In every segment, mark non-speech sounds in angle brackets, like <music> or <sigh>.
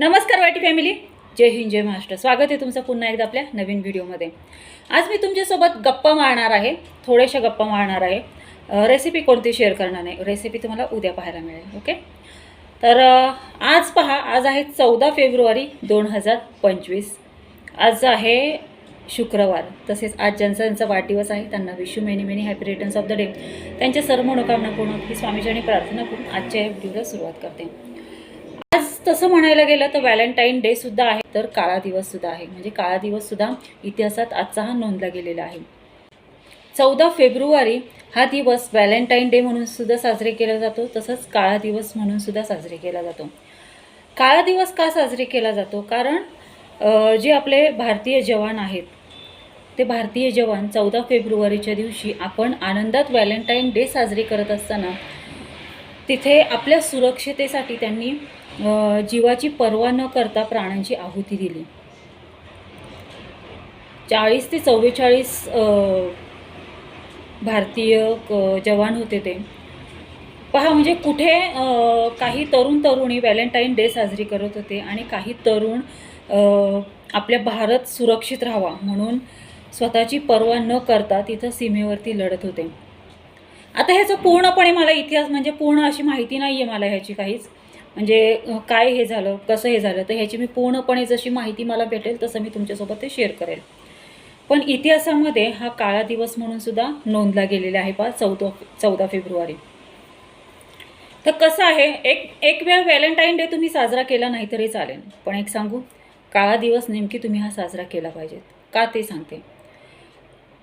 नमस्कार YT family. जय हिंद जय महाराष्ट्र. स्वागत आहे तुमचं पुन्हा एकदा आपल्या नवीन व्हिडिओमध्ये. आज मी तुमच्यासोबत गप्पा मारणार आहे थोड्याशा गप्पा मारणार आहे. रेसिपी कोणती शेअर करणार नाही. रेसिपी तुम्हाला उद्या पाहायला मिळेल ओके तर आज पहा आज आहे चौदा फेब्रुवारी दोन हजार पंचवीस. आज आहे शुक्रवार. तसेच आज ज्यांचा त्यांचा वाढदिवस आहे त्यांना wish many many happy returns of the day त्यांच्या सर्व मनोकामना पूर्ण ही आणि प्रार्थना करून आजच्या या व्हिडिओला सुरुवात करते. आज तसं म्हणायला गेलं तर व्हॅलेंटाईन डे सुद्धा आहे तर काळा दिवस सुद्धा आहे. म्हणजे काळा दिवस सुद्धा इतिहासात आजचा हा नोंदला गेलेला आहे. चौदा फेब्रुवारी हा दिवस व्हॅलेंटाईन डे म्हणून सुद्धा साजरे केला जातो तसंच काळा दिवस म्हणून सुद्धा साजरे केला जातो. काळा दिवस का साजरे केला जातो? कारण जे आपले भारतीय जवान आहेत ते भारतीय जवान चौदा फेब्रुवारीच्या दिवशी आपण आनंदात व्हॅलेंटाईन डे साजरे करत असताना तिथे आपल्या सुरक्षितेसाठी त्यांनी जीवाची पर्वा न करता प्राणांची आहुती दिली. चाळीस ते चव्वेचाळीस भारतीय जवान होते ते. पहा म्हणजे कुठे काही तरुण तरुणी व्हॅलेंटाईन डे साजरी करत होते आणि काही तरुण आपल्या भारत सुरक्षित राहावा म्हणून स्वतःची पर्वा न करता तिथं सीमेवरती लढत होते. आता ह्याचं पूर्णपणे मला इतिहास म्हणजे पूर्ण अशी माहिती नाही आहे मला ह्याची काहीच. म्हणजे काय हे झालं कसं हे झालं तर ह्याची मी पूर्णपणे जशी माहिती मला भेटेल तसं मी तुमच्यासोबत ते शेअर करेल. पण इतिहासामध्ये हा काळा दिवस म्हणून सुद्धा नोंदला गेलेला आहे पहा चौदा चौदा फेब्रुवारी. तर कसं आहे एक एक वेळ व्हॅलेंटाईन डे तुम्ही साजरा केला नाही तरी चालेल पण एक सांगू काळा दिवस नेमकी तुम्ही हा साजरा केला पाहिजेत का ते सांगते.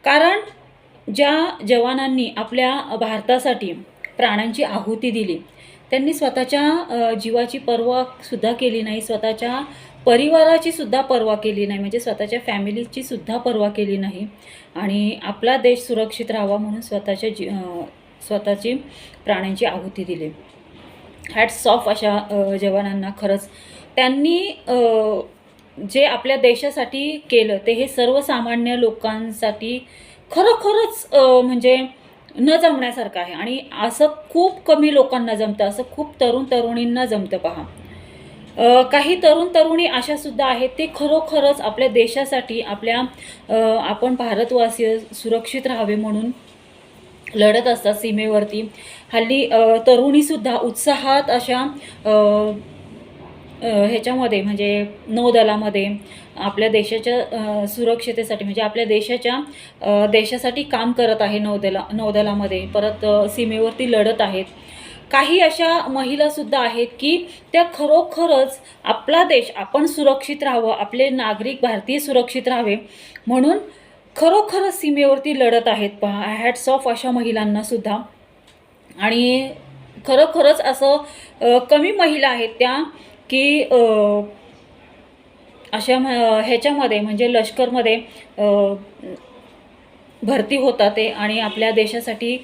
कारण ज्या जवानांनी आपल्या भारतासाठी प्राणांची आहुती दिली त्यांनी स्वतःच्या जीवाची पर्वा सुद्धा केली नाही स्वतःच्या परिवाराची सुद्धा पर्वा केली नाही म्हणजे स्वतःच्या फॅमिलीची सुद्धा पर्वा केली नाही. आणि आपला देश सुरक्षित राहावा म्हणून स्वतःच्या जी स्वतःची प्राण्यांची आहुती दिली. हॅट्स ऑफ अशा जवानांना खरंच. त्यांनी जे आपल्या देशासाठी केलं ते हे सर्वसामान्य लोकांसाठी खरोखरच म्हणजे न जमण्यासारखं आहे. आणि असं खूप कमी लोकांना जमतं. असं खूप तरुण तरुणींना जमतं पहा. काही तरुण तरुणी अशासुद्धा आहेत ते खरोखरच आपल्या देशासाठी आपल्या आपण भारतवासीय सुरक्षित राहावे म्हणून लढत असतात सीमेवरती. हल्ली तरुणीसुद्धा उत्साहात अशा ह्याच्यामध्ये म्हणजे नौदलामध्ये आपल्या देशाच्या अ, सुरक्षितेसाठी म्हणजे आपल्या देशाच्या देशासाठी काम करत आहे नौदला नौदलामध्ये. परत सीमेवरती लढत आहेत. काही अशा महिलासुद्धा आहेत की त्या खरोखरच आपला देश आपण सुरक्षित राहावं आपले नागरिक भारतीय सुरक्षित राहावे. म्हणून खरोखरच सीमेवरती लढत आहेत. पहा हॅट्स ऑफ अशा महिलांनासुद्धा आणि खरोखरच असं कमी महिला आहेत त्या की अशा म- ह्याच्यामध्ये म्हणजे लष्करमध्ये भरती होतात ते आणि आपल्या देशासाठी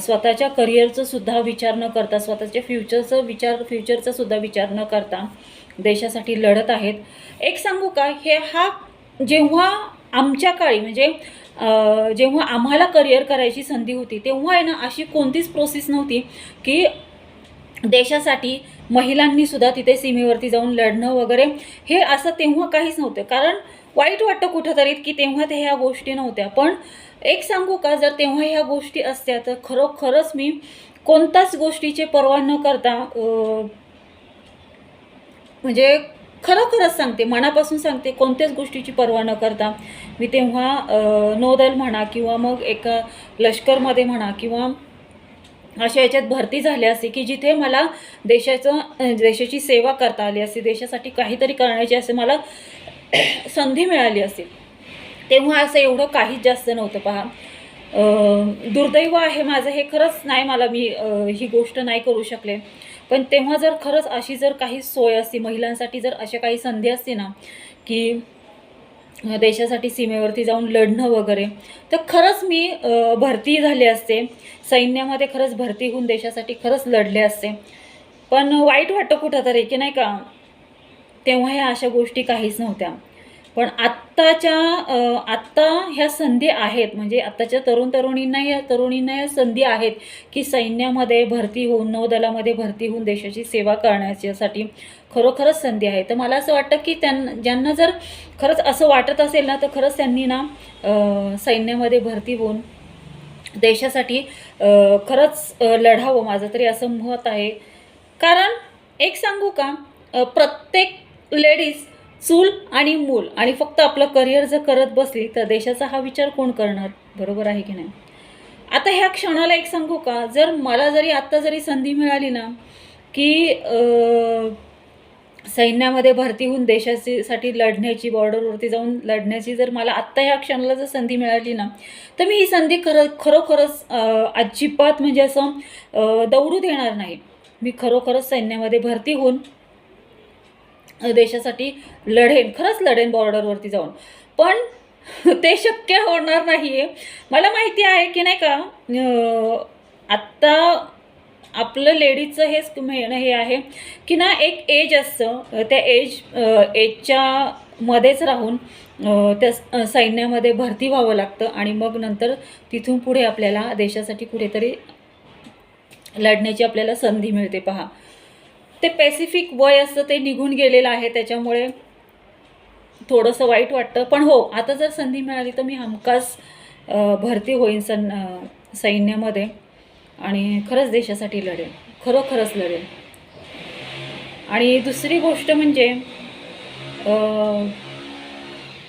स्वतःच्या करिअरचं सुद्धा विचार न करता स्वतःच्या फ्युचरचं विचार फ्युचरचा सुद्धा विचार न करता देशासाठी लढत आहेत. एक सांगू का हे हा जेव्हा आमच्या काळी म्हणजे जेव्हा आम्हाला करिअर करायची संधी होती तेव्हा आहे ना अशी कोणतीच प्रोसेस नव्हती की देशासाठी महिलांनी सुद्धा तिथे सीमेवरती जाऊन लढणं वगैरे हे असं तेव्हा काहीच नव्हतं. कारण वाईट वाटतं कुठंतरी की तेव्हा ते ह्या गोष्टी नव्हत्या. पण एक सांगू का जर तेव्हा ह्या गोष्टी असत्या तर खरोखरच मी कोणत्याच गोष्टीचे पर्वा न करता म्हणजे खरोखरच सांगते मनापासून सांगते कोणत्याच गोष्टीची पर्वा न करता मी तेव्हा नौदल म्हणा किंवा मग एका लष्करमध्ये म्हणा किंवा अशा याच्यात भरती झाली असती की जिथे मला देशाचं देशाची सेवा करता आली असती देशासाठी काहीतरी करण्याची असे मला <clears throat> संधी मिळाली असती. तेव्हा असं एवढं काहीच जास्त नव्हतं पहा. दुर्दैव आहे माझं हे खरंच नाही मला मी ही गोष्ट नाही करू शकले. पण तेव्हा जर खरंच अशी जर काही सोय असती महिलांसाठी जर अशा काही संधी असती ना की देशासाठी सीमेवरती जाऊन लढणं वगैरे. तर खरंच मी भरती झाले असते. सैन्यामध्ये खरंच भरती होऊन देशासाठी खरंच लढले असते. पण वाईट वाटतं कुठंतरी की नाही का तेव्हा ह्या अशा गोष्टी काहीच नव्हत्या. पण आत्ताच्या आत्ता ह्या संधी आहेत म्हणजे आत्ताच्या तरुण तरुणींना या तरुणींना या संधी आहेत की सैन्यामध्ये भरती होऊन नौदलामध्ये भरती होऊन देशाची सेवा करण्याच्यासाठी खरोखरच संधी आहे. तर मला असं वाटतं की त्यां ज्यांना जर खरंच असं वाटत असेल ना तर खरंच त्यांनी ना सैन्यामध्ये भरती होऊन देशासाठी खरंच लढावं. माझं तरी असं मत आहे. कारण एक सांगू का? प्रत्येक लेडीज चूल आणि मूल आणि फक्त आपलं करिअर जर करत बसली तर देशाचा हा विचार कोण करणार? बरोबर आहे की नाही? आता ह्या क्षणाला एक सांगू का? जर मला जरी आत्ता जरी संधी मिळाली ना की सैन्यामध्ये भरती होऊन देशासाठी लढण्याची बॉर्डरवरती जाऊन लढण्याची जर मला आत्ता ह्या क्षणाला जर संधी मिळाली ना तर मी ही संधी खरं खरोखरच अजिबात म्हणजे असं दौडू देणार नाही. मी खरोखरच सैन्यामध्ये भरती होऊन देशासाठी लढेन खरंच लढेन बॉर्डरवरती जाऊन. पण ते शक्य होणार नाही आहे मला माहिती आहे की नाही का आत्ता आपलं लेडीजचं हेच म्हणणं हे आहे की ना एक एज असतं. त्या एज एजच्या मध्येच राहून त्या सैन्यामध्ये भरती व्हावं लागतं आणि मग नंतर तिथून पुढे आपल्याला देशासाठी कुठेतरी लढण्याची आपल्याला संधी मिळते. पहा ते पॅसिफिक वय असतं ते निघून गेलेलं आहे त्याच्यामुळे थोडंसं वाईट वाटतं. पण हो आता जर संधी मिळाली तर मी हमखास भरती होईन सन सैन्यामध्ये. आणि खरंच देशासाठी लढेन. खरोखरच लढेन. आणि दुसरी गोष्ट म्हणजे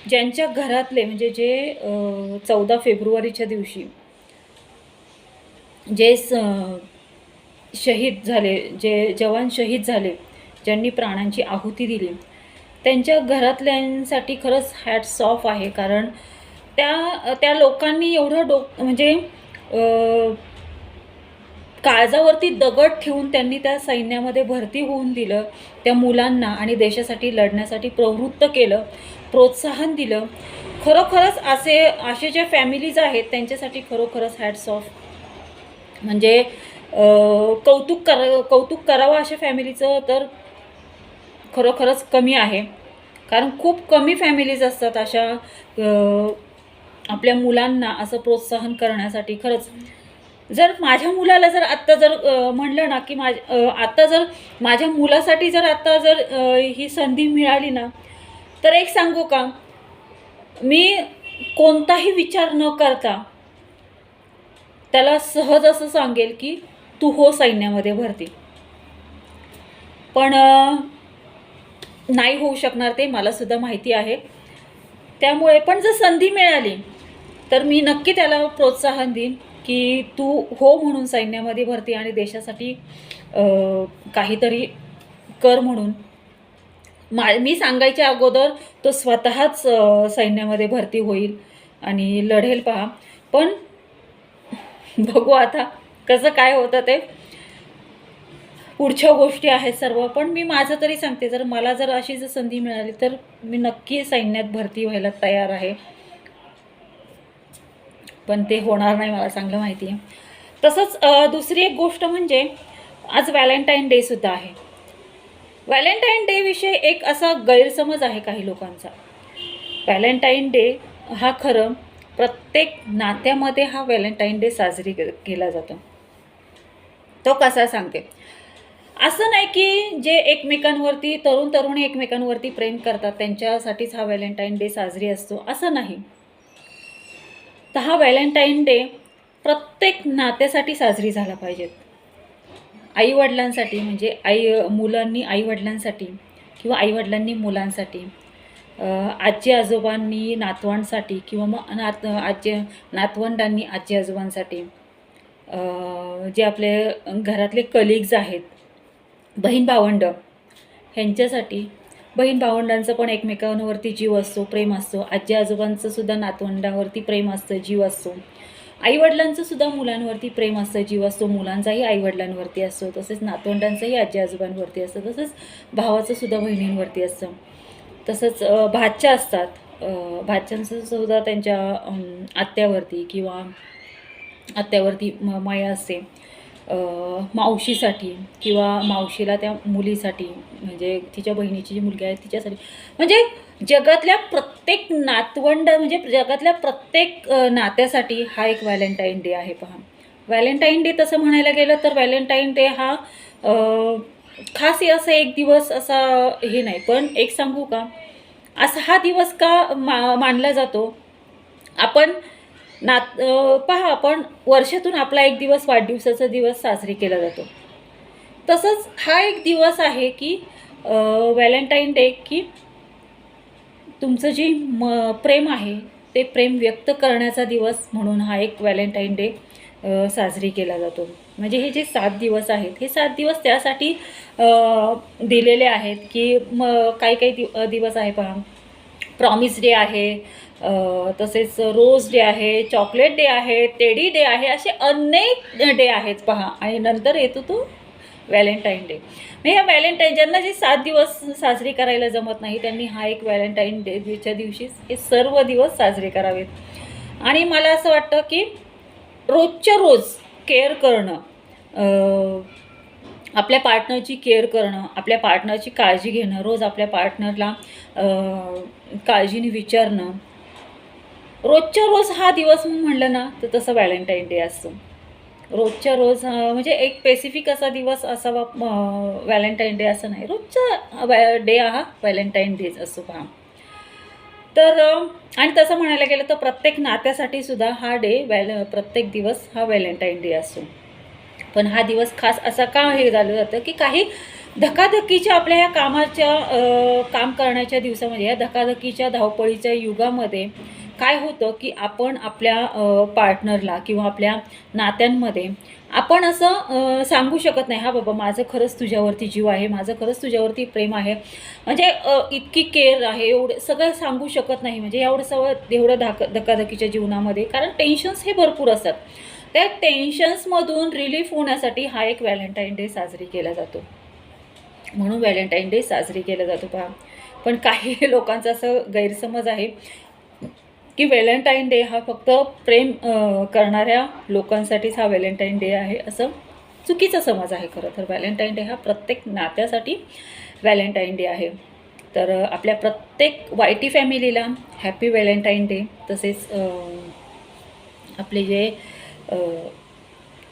ज्यांच्या घरातले म्हणजे जे चौदा फेब्रुवारीच्या दिवशी जे स शहीद झाले जे जवान शहीद झाले ज्यांनी प्राणांची आहुती दिली. त्यांच्या घरातल्यांसाठी खरंच हॅट्स ऑफ आहे कारण त्या त्या लोकांनी एवढं डोक म्हणजे काळजावरती दगड ठेवून त्यांनी त्या सैन्यामध्ये भरती होऊन दिलं त्या मुलांना आणि देशासाठी लढण्यासाठी प्रवृत्त केलं प्रोत्साहन दिलं. खरोखरच असे असे ज्या फॅमिलीज आहेत त्यांच्यासाठी खरोखरच हॅट्स ऑफ म्हणजे कौतुक कर कौतुक करावं अशा फॅमिलीचं तर खरोखरच कमी आहे. कारण खूप कमी फॅमिलीज असतात अशा आपल्या मुलांना असं प्रोत्साहन करण्यासाठी. खरंच जर माझ्या मुलाला जर आत्ता जर म्हणलं ना की माझ आत्ता जर माझ्या मुलासाठी जर आत्ता जर ही संधी मिळाली ना तर एक सांगू का? मी कोणताही विचार न करता त्याला सहज असं सांगेल की तू हो सैन्यामध्ये भरती. पण नाही होऊ शकणार ते मला सुद्धा माहिती आहे. त्यामुळे पण जर संधी मिळाली तर मी नक्की त्याला प्रोत्साहन देईन की तू हो म्हणून सैन्यामध्ये भरती आणि देशासाठी काहीतरी कर म्हणून. मा मी सांगायच्या अगोदर तो स्वतःच सैन्यामध्ये भरती होईल आणि लढेल पहा. पण बघू आता. कसं काय होतं ते? पुढच्या गोष्टी आहेत सर्व पण मी माझं तरी सांगते जर मला जर अशी जर संधी मिळाली तर मी नक्की सैन्यात भरती व्हायला तयार आहे. पण ते होणार नाही मला चांगलं माहिती आहे. तसंच दुसरी एक गोष्ट म्हणजे आज व्हॅलेंटाईन डे सुद्धा आहे. व्हॅलेंटाईन डे विषयी एक असा गैरसमज आहे काही लोकांचा. व्हॅलेंटाईन डे हा खरं प्रत्येक नात्यामध्ये हा व्हॅलेंटाईन डे साजरी के- केला जातो. तो कसा सांगते? असं नाही की जे एकमेकांवरती तरुण तरुणी एकमेकांवरती प्रेम करतात त्यांच्यासाठीच हा व्हॅलेंटाईन डे साजरी असतो असं नाही. तर हा व्हॅलेंटाईन डे प्रत्येक नात्यासाठी साजरी झाला पाहिजेत आईवडिलांसाठी म्हणजे आई मुलांनी आईवडिलांसाठी किंवा आईवडिलांनी मुलांसाठी आजी आजोबांनी नातवांसाठी किंवा मग नात आजी नातवंडांनी आजी आजोबांसाठी जे आपले घरातले कलिग्ज आहेत बहीण भावंड ह्यांच्यासाठी बहीण भावंडांचं पण एकमेकांवरती जीव असतो प्रेम असतो. आजी आजोबांचं सुद्धा नातवंडावरती प्रेम असतं जीव असतो. आईवडिलांचं सुद्धा मुलांवरती प्रेम असतं जीव असतो. मुलांचाही आईवडिलांवरती असतो. तसेच नातवंडांचंही आजी आजोबांवरती असतं. तसंच भावाचं सुद्धा बहिणींवरती असतं. तसंच भाच्या असतात. भाच्यांचं सुद्धा त्यांच्या आत्यावरती किंवा आत्यावरती म माया असते. मावशीसाठी किंवा मावशीला त्या मुलीसाठी म्हणजे तिच्या बहिणीची जी मुलगी आहे तिच्यासाठी. म्हणजे जगातल्या प्रत्येक नातवंड म्हणजे जगातल्या प्रत्येक नात्यासाठी हा एक व्हॅलेंटाईन डे आहे पहा. व्हॅलेंटाईन डे तसं म्हणायला गेलं तर व्हॅलेंटाईन डे हा खास असा असं एक दिवस असा हे नाही. पण एक सांगू का? असा हा दिवस का मा मानला जातो? आपण नात पहा आपण वर्षातून आपला एक दिवस वाढदिवसाचा दिवस साजरी केला जातो. तसंच हा एक दिवस आहे की व्हॅलेंटाईन डे की तुमचं जी म प्रेम आहे ते प्रेम व्यक्त करण्याचा दिवस म्हणून हा एक व्हॅलेंटाईन डे साजरी केला जातो. म्हणजे हे जे सात दिवस आहेत हे सात दिवस त्यासाठी दिलेले आहेत की म काही काही दिव दिवस आहे पहा. प्रॉमिस डे आहे तसेच रोज डे आहे चॉकलेट डे आहे टेडी डे आहे असे अनेक डे आहेत पहा. आणि नंतर येतो तो व्हॅलेंटाईन डे. म्हणजे नाही ह्या व्हॅलेंटाईन ज्यांना जे सात दिवस साजरी करायला जमत नाही त्यांनी हा एक व्हॅलेंटाईन डेच्या दिवशीच हे सर्व दिवस साजरे करावेत. आणि मला असं वाटतं की रोजच्या रोज केअर करणं आपल्या पार्टनरची केअर करणं आपल्या पार्टनरची काळजी घेणं रोज आपल्या पार्टनरला काळजीने विचारणं रोजच्या रोज हा दिवस म्हणलं ना तर तसं व्हॅलेंटाईन डे असतो. रोजच्या रोज म्हणजे एक स्पेसिफिक असा दिवस असावा व्हॅलेंटाईन डे असं नाही. रोजचा डे हा व्हॅलेंटाईन डेच असतो पहा. तर आणि तसं म्हणायला गेलं तर प्रत्येक नात्यासाठी सुद्धा हा डे व्हॅल प्रत्येक दिवस हा व्हॅलेंटाईन डे असतो. पण हा दिवस खास असा का हे झालं जातं की काही धकाधकीच्या आपल्या ह्या कामाच्या काम करण्याच्या दिवसामध्ये या धकाधकीच्या धावपळीच्या युगामध्ये काय होतं की आपण आपल्या पार्टनरला किंवा आपल्या नात्यांमध्ये आपण असं सांगू शकत नाही हा बाबा माझं खरंच तुझ्यावरती जीव आहे माझं खरंच तुझ्यावरती प्रेम आहे. म्हणजे इतकी केअर आहे एवढं सगळं सांगू शकत नाही. म्हणजे एवढं सगळं एवढं धाक धकाधकीच्या जीवनामध्ये. कारण टेन्शन्स हे भरपूर असतात. त्या टेन्शन्समधून रिलीफ होण्यासाठी हा एक व्हॅलेंटाईन डे साजरी केला जातो. म्हणून व्हॅलेंटाईन डे साजरी केला जातो पहा. पण काही <laughs> लोकांचा असं गैरसमज आहे की व्हॅलेंटाईन डे हा फक्त प्रेम करणाऱ्या लोकांसाठीच हा व्हॅलेंटाईन डे आहे असं चुकीचा समज आहे खरं तर. व्हॅलेंटाईन डे हा प्रत्येक नात्यासाठी व्हॅलेंटाईन डे आहे. तर आपल्या प्रत्येक वायटी फॅमिलीला हॅपी व्हॅलेंटाईन डे तसेच आपले जे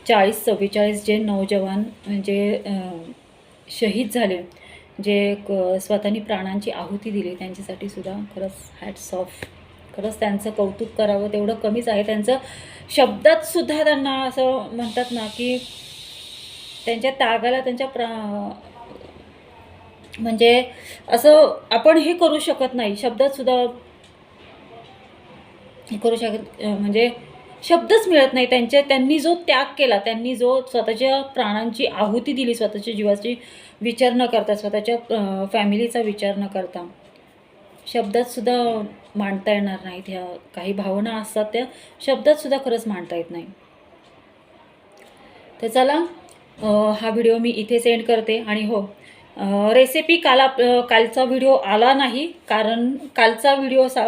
चाळीस चव्वेचाळीस जे नौजवान म्हणजे शहीद झाले जे क स्वतःनी प्राणांची आहुती दिली त्यांच्यासाठी सुद्धा खरंच हॅट्स ऑफ खरंच त्यांचं कौतुक करावं तेवढं कमीच आहे. त्यांचं शब्दात सुद्धा त्यांना असं म्हणतात ना की त्यांच्या त्यागाला त्यांच्या प्रा म्हणजे असं आपण हे करू शकत नाही. शब्दात सुद्धा हे करू शकत म्हणजे शब्दच मिळत नाही. त्यांचे त्यांनी जो त्याग केला त्यांनी जो स्वतःच्या प्राणांची आहुती दिली स्वतःच्या जीवाची विचार न करता स्वतःच्या फॅमिलीचा विचार न करता. शब्दातसुद्धा मांडता येणार नाहीत ह्या काही भावना असतात त्या शब्दातसुद्धा खरंच मांडता येत नाही. तर चला हा व्हिडिओ मी इथे सेंड करते आणि हो रेसिपी काल कालचा व्हिडिओ आला नाही कारण कालचा व्हिडिओ सा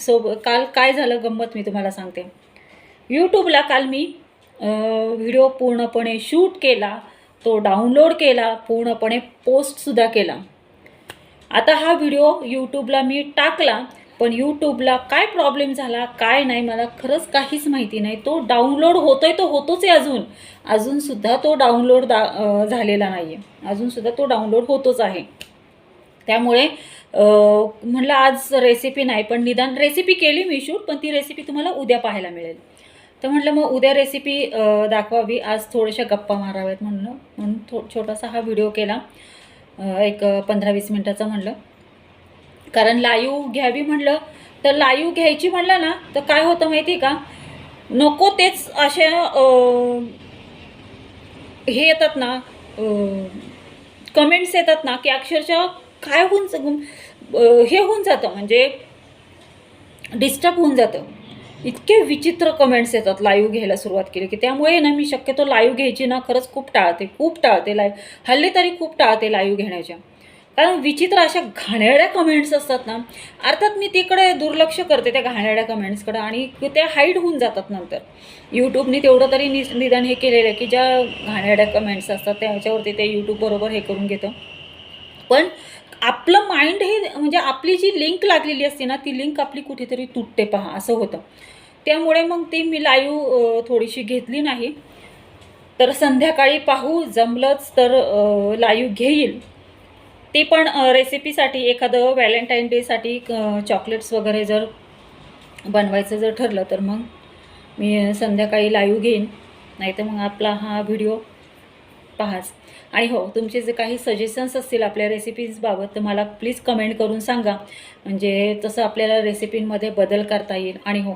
सोब काल काय झालं गंमत मी तुम्हाला सांगते. यूट्यूबला काल मी व्हिडिओ पूर्णपणे शूट केला तो डाउनलोड केला पूर्णपणे पोस्टसुद्धा केला. आता हा व्हिडिओ यूट्यूबला मी टाकला पण यूट्यूबला काय प्रॉब्लेम झाला काय नाही मला खरंच काहीच माहिती नाही. तो डाउनलोड होतोय तो होतोच आहे अजून. अजूनसुद्धा तो डाउनलोड दा झालेला नाही आहे अजूनसुद्धा तो डाउनलोड होतोच आहे. त्यामुळे म्हटलं आज रेसिपी नाही पण निदान रेसिपी केली मी शूट पण ती रेसिपी तुम्हाला उद्या पाहायला मिळेल. तर म्हटलं मग उद्या रेसिपी दाखवावी. आज थोड्याशा गप्पा माराव्यात म्हणलं. म्हणून थो छोटासा हा व्हिडिओ केला. एक पंधरा वीस मिनटाचं म्हणलं. कारण लाईव्ह घ्यावी म्हणलं तर लाईव्ह घ्यायची म्हणलं ना तर काय होतं माहिती आहे का? नको तेच अशा हे येतात ना कमेंट्स येतात ना की अक्षरशः काय होऊन हे होऊन जातं म्हणजे डिस्टर्ब होऊन जातं. इतके विचित्र कमेंट्स येतात लाईव्ह घ्यायला सुरुवात केली की त्यामुळे ना मी शक्यतो लाईव्ह घ्यायची ना खरंच खूप टाळते खूप टाळते लाईव्ह हल्ली तरी खूप टाळते लाईव्ह घेण्याच्या. कारण विचित्र अशा घाणेड्या कमेंट्स असतात ना अर्थात मी तिकडे दुर्लक्ष करते त्या घाणेड्या कमेंट्सकडे आणि त्या हाईड होऊन जातात नंतर. यूट्यूबने तेवढं तरी नि निदान हे केलेलं आहे की ज्या घाणेड्या कमेंट्स असतात त्याच्यावरती ते यूट्यूबबरोबर हे करून घेतं. पण आपलं माइंड हे म्हणजे आपली जी लिंक लागलेली असते ना ती लिंक आपली कुठेतरी तुटते पहा असं होतं. त्यामुळे मग ती मी लाईव्ह थोडीशी घेतली नाही. तर संध्याकाळी पाहू जमलंच तर लाईव्ह घेईल. ते पण रेसिपीसाठी एखादं व्हॅलेंटाईन डेसाठी चॉकलेट्स वगैरे जर बनवायचं जर ठरलं तर मग मी संध्याकाळी लाईव्ह घेईन. नाही तर मग आपला हा व्हिडिओ पहाच आणि हो तुमचे जे काही सजेशन्स असतील आपल्या रेसिपीजबाबत तर मला प्लीज कमेंट करून सांगा. म्हणजे तसं आपल्याला रेसिपींमध्ये बदल करता येईल. आणि हो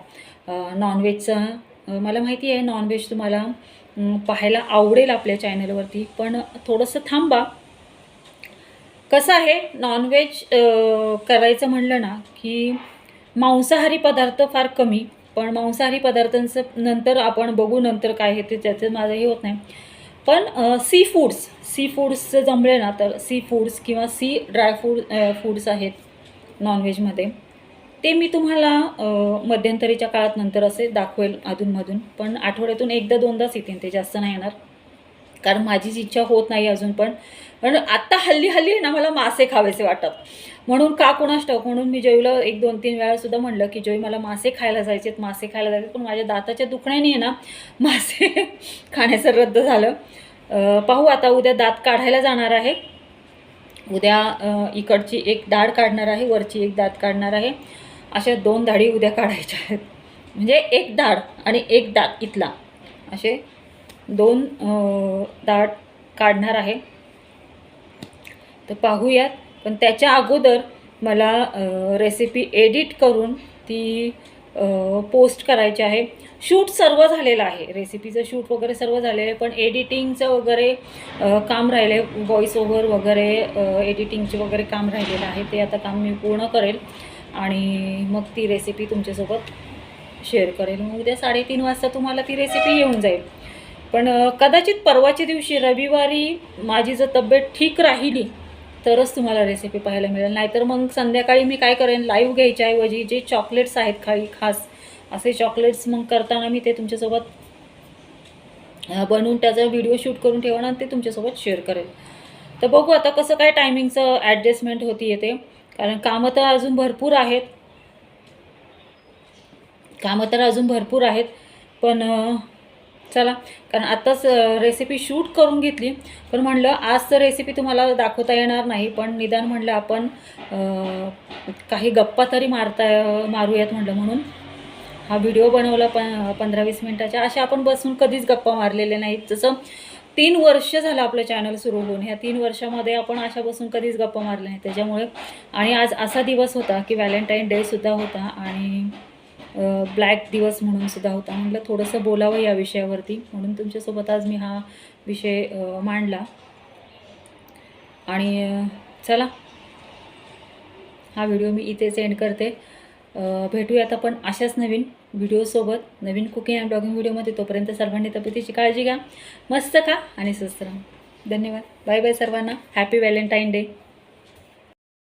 नॉनव्हेजचं मला माहिती आहे नॉनव्हेज तुम्हाला पाहायला आवडेल आपल्या चॅनलवरती पण थोडंसं थांबा. कसं आहे नॉनव्हेज करायचं म्हणलं ना की मांसाहारी पदार्थ फार कमी. पण मांसाहारी पदार्थांचं नंतर आपण बघू नंतर काय हे ते त्याचं माझं हे होत नाही. पण सी फूड्स सी फूड्सचं जमले ना तर सी फूड्स किंवा सी ड्राय फूड फूड्स आहेत नॉनव्हेजमध्ये ते मी तुम्हाला मध्यंतरीच्या काळात नंतर असे दाखवेल अधूनमधून पण आठवड्यातून एकदा दोनदाच येतील ते जास्त नाही येणार. कारण माझीच इच्छा होत नाही अजून पण पण आत्ता हल्ली हल्ली आहे ना मला मासे खावेसे वाटत. म्हणून का कुणाष्टक म्हणून मी जयला एक दोन तीन वेळा सुद्धा म्हणलं की जय मला मासे खायला जायचेत मासे खायला जायचे पण माझ्या दाताच्या दुखण्याने आहे ना <laughs> मासे खाण्याचं रद्द झालं. पाहू आता उद्या दात काढायला जाणार आहे. उद्या इकडची एक दाढ काढणार आहे वरची एक दात काढणार आहे. अशा दोन दाढी उद्या काढायच्या आहेत. म्हणजे एक दाढ आणि एक दात इथला. असे दोन दाढ काढणार आहे. तर पाहूयात. पण त्याच्या अगोदर मला रेसिपी एडिट करून ती पोस्ट करायची आहे. शूट सर्व झालेलं आहे. रेसिपीचं शूट वगैरे सर्व झालेलं आहे. पण एडिटिंगचं वगैरे काम राहिलं आहे व्हॉईस ओव्हर वगैरे एडिटिंगचे वगैरे काम राहिलेलं आहे. ते आता काम मी पूर्ण करेल. आणि मग ती रेसिपी तुमच्यासोबत शेअर करेल. मग उद्या साडेतीन वाजता तुम्हाला ती रेसिपी येऊन जाईल. पण कदाचित परवाच्या दिवशी रविवारी माझी जर तब्येत ठीक राहिली तरच तुम्हाला रेसिपी पाहायला मिळेल. नाहीतर मग संध्याकाळी मी काय करेन लाईव्ह घ्यायच्याऐवजी जे चॉकलेट्स आहेत काही खास असे चॉकलेट्स मग करताना मी ते तुमच्यासोबत बनवून त्याचा व्हिडिओ शूट करून ठेवणार आणि ते तुमच्यासोबत शेअर करेल. तर बघू आता कसं काय टायमिंगचं ॲडजस्टमेंट होती येते. कारण कामं तर अजून भरपूर आहेत. कामं तर अजून भरपूर आहेत. पण चला कारण आत्ताच रेसिपी शूट करून घेतली. पण म्हणलं आज तर रेसिपी तुम्हाला दाखवता येणार नाही पण निदान म्हणलं आपण काही गप्पा तरी मारता मारूयात म्हणलं म्हणून. हा व्हिडिओ बनवला प पंधरा वीस मिनटाच्या. अशा आपण बसून कधीच गप्पा मारलेल्या नाहीत. जसं तीन वर्ष झालं आपलं चॅनल सुरू होऊन. ह्या तीन वर्षामध्ये आपण अशा बसून कधीच गप्पा मारल्या नाही त्याच्यामुळे आणि आज असा दिवस होता की व्हॅलेंटाईन डेसुद्धा होता आणि ब्लॅक दिवस म्हणून सुद्धा होता. म्हटलं थोडंसं बोलावं या विषयावरती. म्हणून तुमच्यासोबत आज मी हा विषय मांडला. आणि चला. हा व्हिडिओ मी इथेच एंड करते. भेटूयात आपण अशाच नवीन व्हिडिओसोबत. नवीन कुकिंग अँड ब्लॉगिंग व्हिडिओमध्ये तोपर्यंत सर्वांनी तब्येतीची काळजी घ्या. मस्त खा आणि स्वस्त राहा. धन्यवाद. बाय बाय सर्वांना. Happy Valentine day.